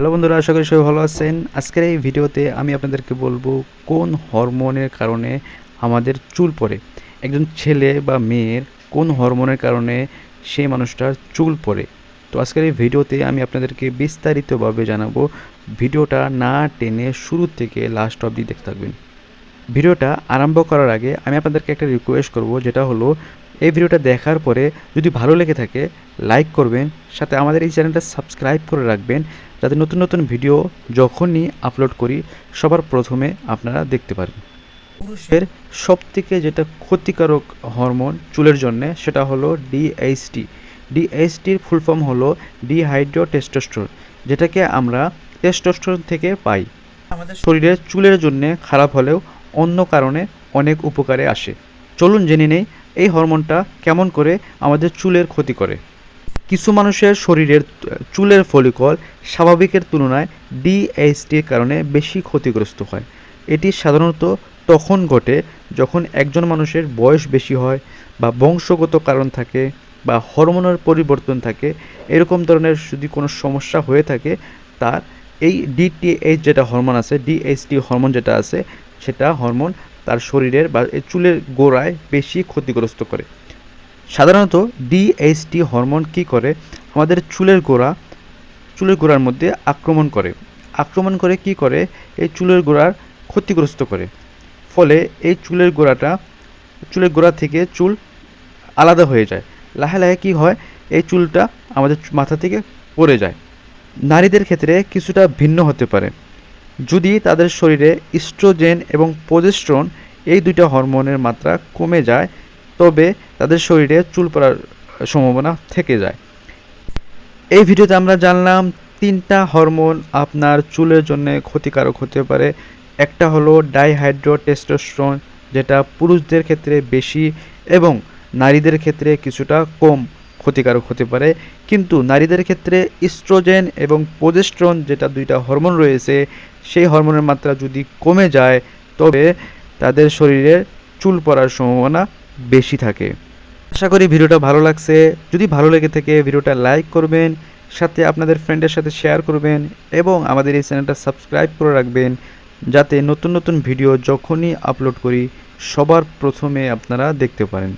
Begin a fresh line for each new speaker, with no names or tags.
Hello বন্ধুরা, আশা করি সবাই ভালো আছেন। আজকের এই ভিডিওতে আমি আপনাদেরকে বলব কোন হরমোনের কারণে আমাদের চুল পড়ে। একজন ছেলে বা মেয়ের কোন হরমোনের কারণে সেই মানুষটার চুল পড়ে। তো আজকের এই ভিডিওতে আমি আপনাদেরকে বিস্তারিতভাবে জানাব। ভিডিওটা না টেনে শুরু থেকে লাস্ট অবধি দেখতে থাকবেন। ভিডিওটা আরম্ভ করার আগে আমি আপনাদেরকে একটা রিকোয়েস্ট করব, যেটা হলো এই ভিডিওটা দেখার পরে যদি ভালো লেগে থাকে লাইক করবেন, সাথে আমাদের এই চ্যানেলটা সাবস্ক্রাইব করে রাখবেন, যাতে নতুন নতুন ভিডিও যখনই আপলোড করি, সবার প্রথমে আপনারা দেখতে পারেন। পুরুষের সবথেকে যেটা ক্ষতিকারক হরমোন চুলের জন্য, সেটা হলো ডিএইচটি ডিএইচটির ফুল ফর্ম হলো ডিহাইড্রো টেস্টোস্টেরন যেটাকে আমরা টেস্টোস্টেরন থেকে পাই। আমাদের শরীরে চুলের জন্য খারাপ হলেও অন্য কারণে অনেক উপকারে আসে। চলুন জেনে নেই এই হরমোনটা কেমন করে আমাদের চুলের ক্ষতি করে? কিছু মানুষের শরীরের চুলের ফলিকল স্বাভাবিকের তুলনায় ডিএইচটির কারণে বেশি ক্ষতিগ্রস্ত হয়। এটি সাধারণত তখন ঘটে যখন একজন মানুষের বয়স বেশি হয় বা বংশগত কারণ থাকে বা হরমোনের পরিবর্তন থাকে, এরকম ধরনের যদি কোনো সমস্যা হয়ে থাকে, তার এই ডিটিএইচ যেটা হরমোন আছে ডিএইচটি হরমোন যেটা আছে সেটা হরমোন তার শরীরের বা চুলের গোড়ায় বেশি ক্ষতিগ্রস্ত করে। সাধারণত ডিএইচটি হরমোন কি করে? আমাদের চুলের গোড়া, চুলের গোড়ার মধ্যে আক্রমণ করে। আক্রমণ করে কি করে? এই চুলের গোড়ার ক্ষতিগ্রস্ত করে। ফলে এই চুলের গোড়াটা, চুলের গোড়া থেকে চুল আলাদা হয়ে যায়। লাহে লাহে কি হয়? এই চুলটা আমাদের মাথা থেকে পড়ে যায়। নারীদের ক্ষেত্রে কিছুটা ভিন্ন হতে পারে। যদি তাদের শরীরে ইস্ট্রোজেন এবং প্রজেস্ট্রন এই দুইটা হরমোনের মাত্রা কমে যায়, তবে তাদের শরীরে চুল পড়ার সম্ভাবনা থেকে যায়। এই ভিডিওতে আমরা জানলাম তিনটা হরমোন আপনার চুলের জন্য ক্ষতিকারক হতে পারে। একটা হলো ডাইহাইড্রো টেস্টোস্টেরন যেটা পুরুষদের ক্ষেত্রে বেশি এবং নারীদের ক্ষেত্রে কিছুটা কম। ক্ষতিকারক হতে পারে। কিন্তু নারীদের ক্ষেত্রে ইস্ট্রোজেন এবং প্রোজেস্ট্রন যেটা দুইটা হরমোন রয়েছে, সেই হরমোনের মাত্রা যদি কমে যায়, তবে তাদের শরীরে চুল পড়ার সম্ভাবনা বেশি থাকে। আশা করি ভিডিওটা ভালো লাগছে। যদি ভালো লেগে থাকে, ভিডিওটা লাইক করবেন, সাথে আপনাদের ফ্রেন্ডের সাথে শেয়ার করবেন এবং আমাদের এই চ্যানেলটা সাবস্ক্রাইব করে রাখবেন, যাতে নতুন নতুন ভিডিও যখনই আপলোড করি, সবার প্রথমে আপনারা দেখতে পারেন।